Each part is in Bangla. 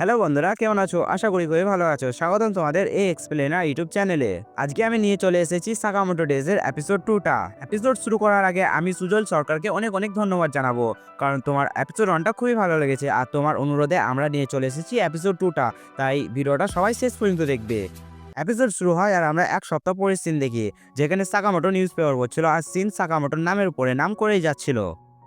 হ্যালো বন্ধুরা, কেমন আছো? আশা করি খুবই ভালো আছো। স্বাগতম তোমাদের এই এক্সপ্লেনার ইউটিউব চ্যানেলে। আজকে আমি নিয়ে চলে এসেছি সাকামোটো ডেজের এপিসোড টুটা এপিসোড শুরু করার আগে আমি সুজল সরকারকে অনেক অনেক ধন্যবাদ জানাব। কারণ তোমার এপিসোড ওয়ানটা খুবই ভালো লেগেছে আর তোমার অনুরোধে আমরা নিয়ে চলে এসেছি এপিসোড টুটা তাই ভিডিওটা সবাই শেষ পর্যন্ত দেখবে। এপিসোড শুরু হয় আর আমরা এক সপ্তাহ পরে সিন দেখি, যেখানে সাকামোটো নিউজ পেপার পড়ছিল আর সিন সাকামোটোর নামের উপরে নাম করেই যাচ্ছিল।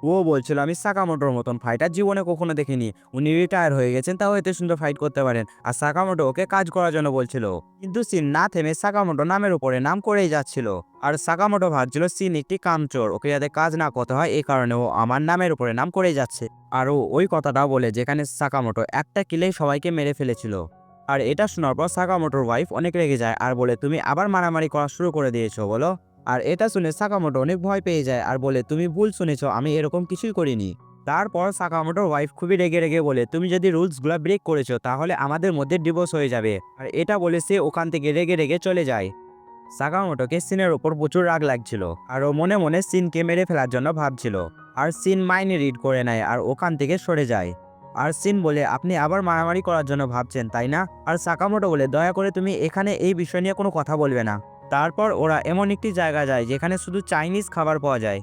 ও বলছিল, আমি সাকামোটোর মতন ফাইটার জীবনে কখনো দেখিনি। উনি রিটায়ার হয়ে গেছেন, তাও এতে সুন্দর ফাইট করতে পারেন। আর সাকামোটো ওকে কাজ করার জন্য বলছিল, কিন্তু সিন না থেমে সাকামোটো নামের উপরে নাম করেই যাচ্ছিল। আর সাকামোটো ভাবছিল, সিন একটি কামচোর ওকে যাতে কাজ না করতে হয় এই কারণে ও আমার নামের উপরে নাম করেই যাচ্ছে। আর ও ওই কথাটা বলে, যেখানে সাকামোটো একটা কিলেই সবাইকে মেরে ফেলেছিল। আর এটা শোনার পর সাকামোটোর ওয়াইফ অনেক রেগে যায়, আর বলে, তুমি আবার মারামারি করা শুরু করে দিয়েছ, বলো। আর এটা শুনে সাকামোটো অনেক ভয় পেয়ে যায় আর বলে, তুমি ভুল শুনেছ, আমি এরকম কিছুই করিনি। তারপর সাকামোটোর ওয়াইফ খুবই রেগে রেগে বলে, তুমি যদি রুলসগুলো ব্রেক করেছ, তাহলে আমাদের মধ্যে ডিভোর্স হয়ে যাবে। আর এটা বলে সে ওখান থেকে রেগে রেগে চলে যায়। সাকামোটোকে সিনের ওপর প্রচুর রাগ লাগছিল আর ও মনে মনে সিনকে মেরে ফেলার জন্য ভাবছিল। আর সিন মাইনে রিড করে নেয় আর ওখান থেকে সরে যায়। আর সিন বলে, আপনি আবার মারামারি করার জন্য ভাবছেন, তাই না? আর সাকামোটো বলে, দয়া করে তুমি এখানে এই বিষয় নিয়ে কোনো কথা বলবে না। তারপর ওরা এমন একটি জায়গা যায় যেখানে শুধু চাইনিজ খাবার পাওয়া যায়।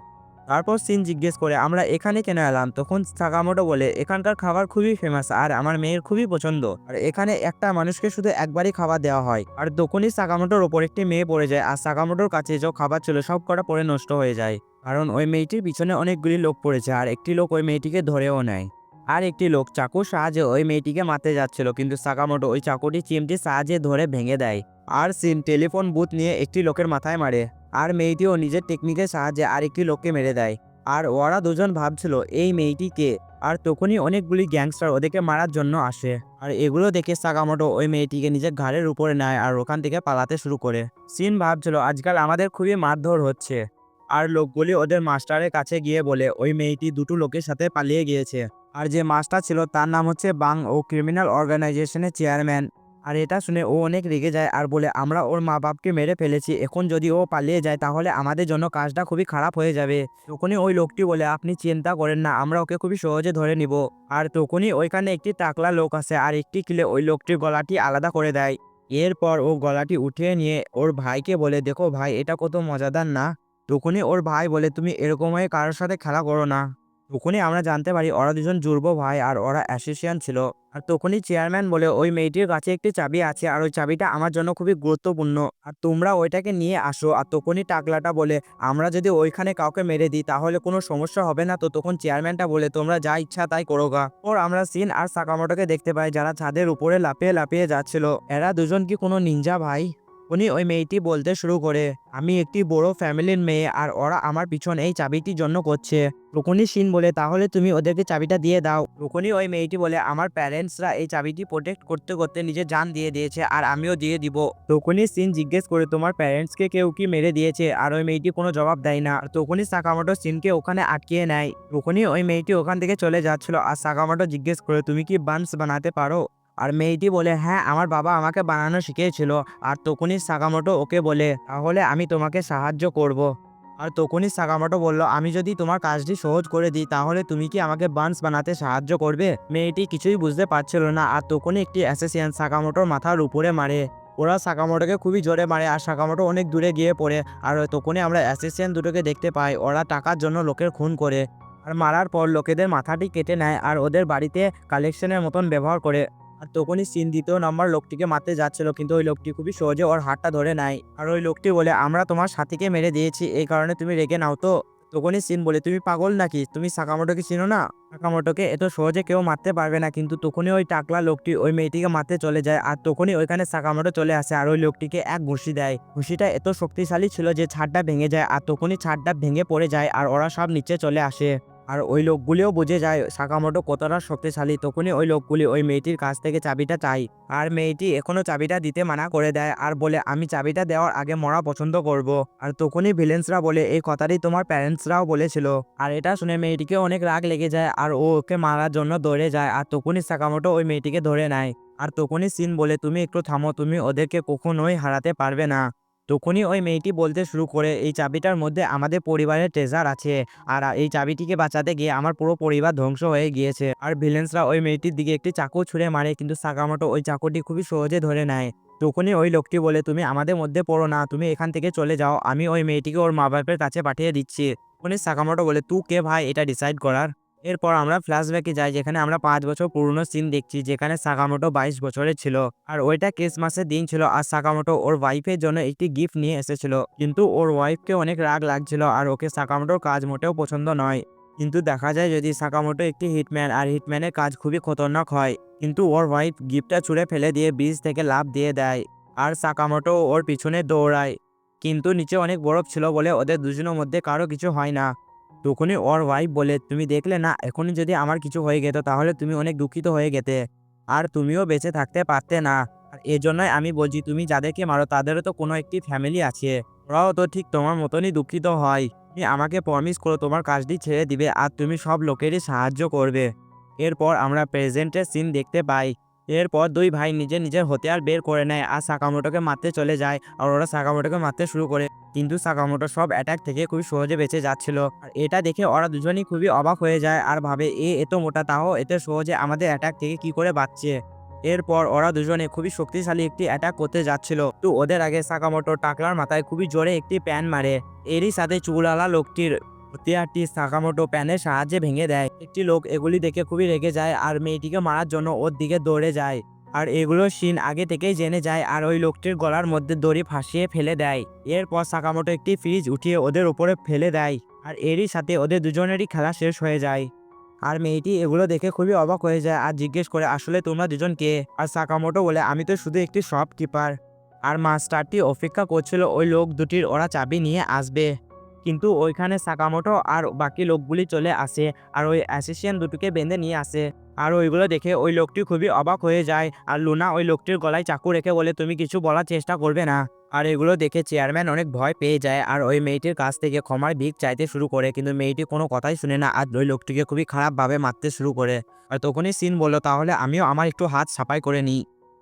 তারপর সিন জিজ্ঞেস করে, আমরা এখানে কেন এলাম? তখন সাকামোটো বলে, এখানকার খাবার খুবই ফেমাস আর আমার মেয়ের খুবই পছন্দ। আর এখানে একটা মানুষকে শুধু একবারই খাবার দেওয়া হয়। আর তখনই সাকামোটোর ওপর একটি মেয়ে পড়ে যায় আর সাকামোটোর কাছে যে খাবার ছিল সব কটা পরে নষ্ট হয়ে যায়। কারণ ওই মেয়েটির পিছনে অনেকগুলি লোক পড়েছে আর একটি লোক ওই মেয়েটিকে ধরেও নেয়। আর একটি লোক চাকুর সাহায্যে ওই মেয়েটিকে মারতে যাচ্ছিল, কিন্তু সাকামোটো ওই চাকুটি চিমটির সাহায্যে ধরে ভেঙে দেয়। আর সিন টেলিফোন বুথ নিয়ে একটি লোকের মাথায় মারে। আর মেয়েটিও নিজের টেকনিকের সাহায্যে আরেকটি লোককে মেরে দেয়। আর ওরা দুজন ভাবছিল, এই মেয়েটি কে? আর তখনই অনেকগুলি গ্যাংস্টার ওদেরকে মারার জন্য আসে। আর এগুলো দেখে সাকামোটো ওই মেয়েটিকে নিজের ঘাড়ের উপরে নেয় আর ওখান থেকে পালাতে শুরু করে। সিন ভাবছিল, আজকাল আমাদের খুবই মারধর হচ্ছে। আর লোকগুলি ওদের মাস্টারের কাছে গিয়ে বলে, ওই মেয়েটি দুটো লোকের সাথে পালিয়ে গিয়েছে। আর যে মাস্টার ছিল তার নাম হচ্ছে বাং ও ক্রিমিনাল অর্গানাইজেশনের চেয়ারম্যান। আর এটা শুনে ও অনেক রেগে যায় আর বলে, আমরা ওর মা বাপকে মেরে ফেলেছি। এখন যদি ও পালিয়ে যায়, তাহলে আমাদের জন্য কাজটা খুবই খারাপ হয়ে যাবে তখনই ওই লোকটি বলে, আপনি চিন্তা করেন না, আমরা ওকে খুবই সহজে ধরে নিব আর তখনই ওইখানে একটি টাকলা লোক আছে আর একটি কিলে ওই লোকটির গলাটি আলাদা করে দেয়। এরপর ও গলাটি উঠিয়ে নিয়ে ওর ভাইকে বলে, দেখো ভাই, এটা কত মজাদার না তখনই ওর ভাই বলে, তুমি এরকম হয়ে কারোর সাথে খেলা করো না। তখনই আমরা জানতে পারি ওরা দুজন জুড়ব ভাই আর ওরা অ্যাসোসিয়ান ছিল। আর তখনই চেয়ারম্যান বলে, ওই মেয়েটির কাছে একটি চাবি আছে আর ওই চাবিটা আমার জন্য খুবই গুরুত্বপূর্ণ। আর তোমরা ওইটাকে নিয়ে আসো। আর তখনই টাকলাটা বলে, আমরা যদি ওইখানে কাউকে মেরে দিই তাহলে কোনো সমস্যা হবে না। তো তখন চেয়ারম্যানটা বলে, তোমরা যা ইচ্ছা তাই করো গা। ওর আমরা সিন আর সাকামোটোকে দেখতে পাই যারা ছাদের উপরে লাপিয়ে লাপিয়ে যাচ্ছিল। এরা দুজন কি কোনো নিঞ্জা ভাই? উনি ওই মেয়েটি বলতে শুরু করে, আমি একটি বড় ফ্যামিলির মেয়ে আর ওরা আমার পিছন এই চাবিটির জন্য করছে। রুকুনি সিন বলে, তাহলে তুমি ওদেরকে চাবিটা দিয়ে দাও। রুকুনি ওই মেয়েটি বলে, আমার প্যারেন্টসরা এই চাবিটি প্রোটেক্ট করতে করতে নিজের জান দিয়ে দিয়েছে আর আমিও দিয়ে দিব। তখনই সিন জিজ্ঞেস করে, তোমার প্যারেন্টসকে কেউ কি মেরে দিয়েছে? আর ওই মেয়েটি কোনো জবাব দেয় না। আর তখনই সাকামোটো সিনকে ওখানে আটকিয়ে নেয়। তখনই ওই মেয়েটি ওখান থেকে চলে যাচ্ছিল আর সাকামোটো জিজ্ঞেস করে, তুমি কি বানস বানাতে পারো? আর মেয়েটি বলে হ্যাঁ আমার বাবা আমাকে বানানো শিখিয়েছিল। আর তখনই সাকামোটো ওকে বলে, তাহলে আমি তোমাকে সাহায্য করব। আর তখনই সাকামোটো বলল, আমি যদি তোমার কাজটি সহজ করে দিই, তাহলে তুমি কি আমাকে বান্স বানাতে সাহায্য করবে? মেয়েটি কিছুই বুঝতে পারছিল না, আর তখনই একটি অ্যাসেসিয়ান সাকামোটোর মাথার উপরে মারে। ওরা সাকামোটোকে খুবই জোরে মারে, আর সাকামোটো অনেক দূরে গিয়ে পড়ে। আর তখনই আমরা অ্যাসেসিয়ান দুটোকে দেখতে পাই, ওরা টাকার জন্য লোকের খুন করে। আর মারার পর লোকেদের মাথাটি কেটে নেয়, আর ওদের বাড়িতে কালেকশনের মতন ব্যবহার করে। আর তখনই সিন দ্বিতীয় নম্বর লোকটিকে মারতে যাচ্ছিল, কিন্তু ওই লোকটি খুবই সহজে ওর হাতটা ধরে নেয়। আর ওই লোকটি বলে, আমরা তোমার সাথীকে মেরে দিয়েছি, এই কারণে তুমি রেগে নাও তো। তখনই সিন বলে, তুমি পাগল নাকি? তুমি সাকামোটোকে চিনো না? সাকামোটোকে এত সহজে কেউ মারতে পারবে না। কিন্তু তখনই ওই টাকলা লোকটি ওই মেয়েটিকে মারতে চলে যায়, আর তখনই ওইখানে সাকামোটো চলে আসে, আর ওই লোকটিকে এক ঘুষি দেয়। ঘুষিটা এত শক্তিশালী ছিল যে ছাদটা ভেঙে যায়, আর তখনই ছাদটা ভেঙে পড়ে যায়, আর ওরা সব নিচে চলে আসে। আর ওই লোকগুলিও বুঝে যায় সাকামোটো কতটা শক্তিশালী, তখনই ওই লোকগুলি ওই মেয়েটির কাছ থেকে চাবিটা চাই আর মেয়েটি এখনও চাবিটা দিতে মানা করে দেয় আর বলে, আমি চাবিটা দেওয়ার আগে মরা পছন্দ করব। আর তখনই ভিলেন্সরা বলে, এই কথাটি তোমার প্যারেন্টসরাও বলেছিল। আর এটা শুনে মেয়েটিকে অনেক রাগ লেগে যায় আর ও ওকে মারার জন্য দৌড়ে যায় আর তখনই সাকামোটো ওই মেয়েটিকে ধরে নেয়। আর তখনই সিন বলে, তুমি একটু থামো, তুমি ওদেরকে কখনোই হারাতে পারবে না। তখনই ওই মেয়েটি বলতে শুরু করে, এই চাবিটার মধ্যে আমাদের পরিবারের ট্রেজার আছে। আর এই চাবিটিকে বাঁচাতে গিয়ে আমার পুরো পরিবার ধ্বংস হয়ে গিয়েছে। আর ভিলেন্সরা ওই মেয়েটির দিকে একটি চাকু ছুঁড়ে মারে, কিন্তু সাকামোটো ওই চাকুটি খুবই সহজে ধরে নেয়। তখনই ওই লোকটি বলে, তুমি আমাদের মধ্যে পড়ো না, তুমি এখান থেকে চলে যাও। আমি ওই মেয়েটিকে ওর মা বাপের কাছে পাঠিয়ে দিচ্ছি। তখনই সাকামোটো বলে তু কে ভাই? এটা ডিসাইড করার। এরপর আমরা ফ্ল্যাশব্যাকে যাই, যেখানে আমরা পাঁচ বছর পুরনো সিন দেখছি, যেখানে সাকামোটো বাইশ বছরের ছিল। আর ওইটা ক্রিসমাসের দিন ছিল আর সাকামোটো ওর ওয়াইফের জন্য একটি গিফট নিয়ে এসেছিল। কিন্তু ওর ওয়াইফকে অনেক রাগ লাগছিল আর ওকে সাকামোটোর কাজ মোটেও পছন্দ নয়। কিন্তু দেখা যায় যদি সাকামোটো একটি হিটম্যান আর হিটম্যানের কাজ খুবই খতরনাক হয়, কিন্তু ওর ওয়াইফ গিফটটা ছুঁড়ে ফেলে দিয়ে ব্রিজ থেকে লাভ দিয়ে দেয় আর সাকামোটো ওর পিছনে দৌড়ায়। কিন্তু নিচে অনেক বরফ ছিল বলে ওদের দুজনের মধ্যে কারও কিছু হয় না। তখনই ওর ওয়াইফ বলে, তুমি দেখলে না, এখনই যদি আমার কিছু হয়ে যেত তাহলে তুমি অনেক দুঃখিত হয়ে গেতে। আর তুমিও বেঁচে থাকতে পারতে না। আর এজন্যই আমি বলছি, তুমি যাদেরকে মারো, তাদেরও তো কোনো একটি ফ্যামিলি আছে। ওরাও তো ঠিক তোমার মতনই দুঃখিত হয়। তুমি আমাকে প্রমিস করো, তোমার কাজটি ছেড়ে দিবে, আর তুমি সব লোকেরই সাহায্য করবে। এরপর আমরা প্রেজেন্টের সিন দেখতে পাই। এরপর দুই ভাই নিজের নিজের হতিয়ার বের করে নেয় আর সাকামোটোকে মারতে চলে যায় আর ওরা সাকামোটোকে মারতে শুরু করে। কিন্তু সাকামোটো সব অ্যাটাক থেকে খুবই সহজে বেঁচে যাচ্ছিল। আর এটা দেখে ওরা দুজনই খুবই অবাক হয়ে যায় আর ভাবে, এ এত মোটা, তাও এত সহজে আমাদের অ্যাটাক থেকে কি করে বাঁচছে? এরপর ওরা দুজনে খুবই শক্তিশালী একটি অ্যাটাক করতে যাচ্ছিল। তো ওদের আগে সাকামোটো টাকলার মাথায় খুবই জোরে একটি প্যান মারে। এরই সাথে চুলালা লোকটির হতিয়ারটি সাকামোটো প্যানের সাহায্যে ভেঙে দেয়। একটি লোক এগুলি দেখে খুবই রেগে যায় আর মেয়েটিকে মারার জন্য ওর দিকে দৌড়ে যায়। আর এগুলো সিন আগে থেকেই জেনে যায় আর ওই লোকটির গলার মধ্যে দড়ি ফাঁসিয়ে ফেলে দেয়। এরপর সাকামোটো একটি ফ্রিজ উঠিয়ে ওদের উপরে ফেলে দেয় আর এরই সাথে ওদের দুজনেরই খেলা শেষ হয়ে যায়। আর মেয়েটি এগুলো দেখে খুবই অবাক হয়ে যায় আর জিজ্ঞেস করে, আসলে তোমরা দুজন কে? আর সাকামোটো বলে, আমি তো শুধু একটি শপকিপার আর মাস্টারটি অপেক্ষা করছিল ওই লোক দুটির ওরা চাবি নিয়ে আসবে। কিন্তু ওইখানে সাকামোটো আর বাকি লোকগুলি চলে আসে আর ওই অ্যাসিস্ট্যান্ট দুটোকে বেঁধে নিয়ে আসে। আর ওইগুলো দেখে ওই লোকটি খুবই অবাক হয়ে যায়। আর লুনা ওই লোকটির গলায় চাকু রেখে বলে, তুমি কিছু বলার চেষ্টা করবে না। আর এগুলো দেখে চেয়ারম্যান অনেক ভয় পেয়ে যায়। আর ওই মেয়েটির কাছ থেকে ক্ষমার ভিক চাইতে শুরু করে, কিন্তু মেয়েটি কোনো কথাই শুনে না। আর ওই লোকটিকে খুবই খারাপভাবে মারতে শুরু করে। আর তখনই সিন বলল, তাহলে আমিও আমার একটু হাত সাফাই করে নিই।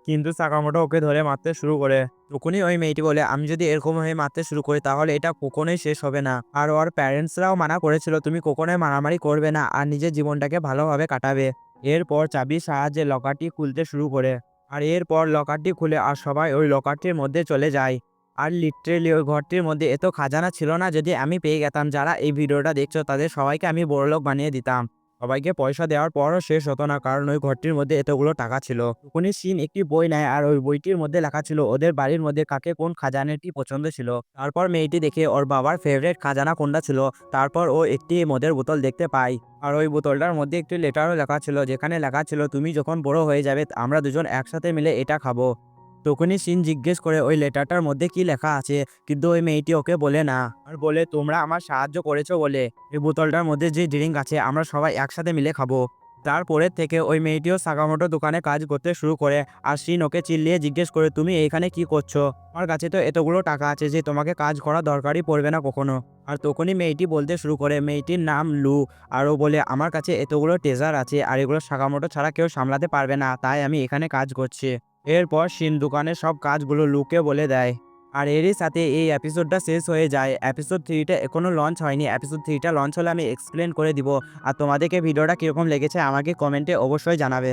কিন্তু সাকামোটো ওকে ধরে মারতে শুরু করে তখনই ওই মেয়েটি বলে, আমি যদি এরকম হয়ে মারতে শুরু করি, তাহলে এটা কখনোই শেষ হবে না। আর ওর প্যারেন্টসরাও মানা করেছিল, তুমি কখনোই মারামারি করবে না আর নিজের জীবনটাকে ভালোভাবে কাটাবে। এরপর চাবির সাহায্যে লকারটি খুলতে শুরু করে। আর এরপর লকারটি খুলে আর সবাই ওই লকারটির মধ্যে চলে যায়। আর লিটারেলি ওই ঘরটির মধ্যে এত খাজানা ছিল না, যদি আমি পেয়ে গেতাম, যারা এই ভিডিওটা দেখছ, তাদের সবাইকে আমি বড়লোক বানিয়ে দিতাম। সবাইকে পয়সা দেওয়ার পরও শেষ হতো না, কারণ ওই ঘরটির মধ্যে এতগুলো টাকা ছিল। তখনই সিন একটি বই নেয় আর ওই বইটির মধ্যে লেখা ছিল, ওদের বাড়ির মধ্যে কাকে কোন খাজানাটি পছন্দ ছিল? তারপর মেয়েটি দেখে, ওর বাবার ফেভারিট খাজানা কোনটা ছিল? তারপর ও একটি মদের বোতল দেখতে পায়। আর ওই বোতলটার মধ্যে একটি লেটারও লেখা ছিল, যেখানে লেখা ছিল, তুমি যখন বড় হয়ে যাবে, আমরা দুজন একসাথে মিলে এটা খাব। তখনই সিন জিজ্ঞেস করে, ওই লেটারটার মধ্যে কি লেখা আছে? কিন্তু ওই মেয়েটি ওকে বলে না। আর বলে, তোমরা আমার সাহায্য করেছ বলে। এই বোতলটার মধ্যে যে ড্রিঙ্ক আছে, আমরা সবাই একসাথে মিলে খাব। তারপরের থেকে ওই মেয়েটিও সাকামোটো দোকানে কাজ করতে শুরু করে আর সিন ওকে চিল্লিয়ে জিজ্ঞেস করে, তুমি এইখানে কি করছ? আমার কাছে তো এতগুলো টাকা আছে যে তোমাকে কাজ করা দরকারই পড়বে না কখনো। আর তখনই মেয়েটি বলতে শুরু করে, মেয়েটির নাম লু। আর ও বলে, আমার কাছে এতগুলো টেজার আছে আর এগুলো সাকামোটো ছাড়া কেউ সামলাতে পারবে না, তাই আমি এখানে কাজ করছি। এরপর সিন দোকানের সব কাজগুলো লুকে বলে দেয়। আর এরই সাথে এই এপিসোডটা শেষ হয়ে যায়। এপিসোড থ্রিটা এখনও লঞ্চ হয়নি। এপিসোড থ্রিটা লঞ্চ হলে আমি এক্সপ্লেন করে দিব। আর তোমাদেরকে ভিডিওটা কীরকম লেগেছে আমাকে কমেন্টে অবশ্যই জানাবে।